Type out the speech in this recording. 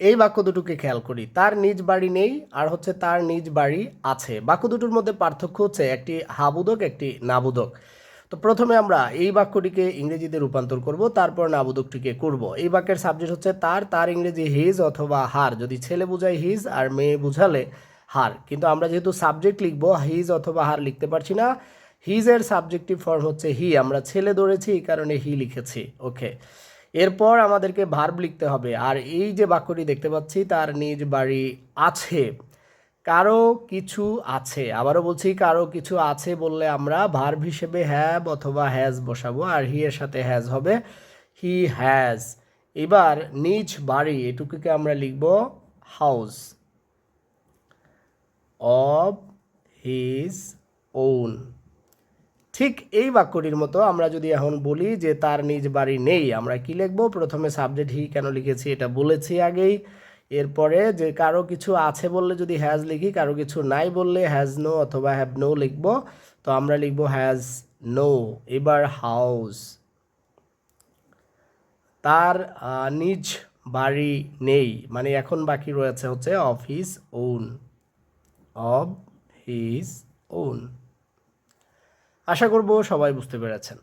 এই বাক্য দুটোকে খেয়াল করি। তার নিজ বাড়ি নেই আর হচ্ছে তার নিজ বাড়ি আছে। বাক্য দুটোর মধ্যে পার্থক্য হচ্ছে একটি হাবুদক, একটি নাবুদক। তো প্রথমে আমরা এই বাক্যটিকে ইংরেজিতে রূপান্তর করব, তারপর নাবুদকটিকে করব। এই বাক্যের সাবজেক্ট হচ্ছে তার তার ইংরেজি হিজ অথবা হার যদি ছেলে বোঝায় হিজ আর মেয়ে বুঝালে হার কিন্তু আমরা যেহেতু সাবজেক্ট লিখব হিজ অথবা হার লিখতে পারছি না। হিজের সাবজেক্টিভ ফর্ম হচ্ছে হি আমরা ছেলে ধরেছি, এই কারণে হি লিখেছি। ওকে এরপর আমাদেরকে ভার্ব লিখতে হবে। আর এই যে বাক্যটি দেখতে পাচ্ছি, তার নিজ বাড়ি আছে। কারও কিছু আছে। আবারও বলছি, কারও কিছু আছে বললে আমরা ভার্ব হিসেবে হ্যাভ অথবা হ্যাজ বসাবো। আর হি এর সাথে হ্যাজ হবে হি হ্যাজ এবার নিজ বাড়ি, এটুকুকে আমরা লিখব হাউস অব হিজ ওন ঠিক এই বাক্যটির মতো আমরা যদি এখন বলি যে তার নিজ বাড়ি নেই, আমরা কি লিখব? প্রথমে সাবজেক্ট হি কেন লিখেছি এটা বলেছি আগেই। এরপরে যে কারও কিছু আছে বললে যদি হ্যাজ লিখি, কারও কিছু নাই বললে হ্যাজ নো অথবা হ্যাভ নো লিখব। তো আমরা লিখব হ্যাজ নো এবার হাউস তার নিজ বাড়ি নেই মানে এখন বাকি রয়েছে হচ্ছে of his own of his own আশা করব সবাই বুঝতে পেরেছেন।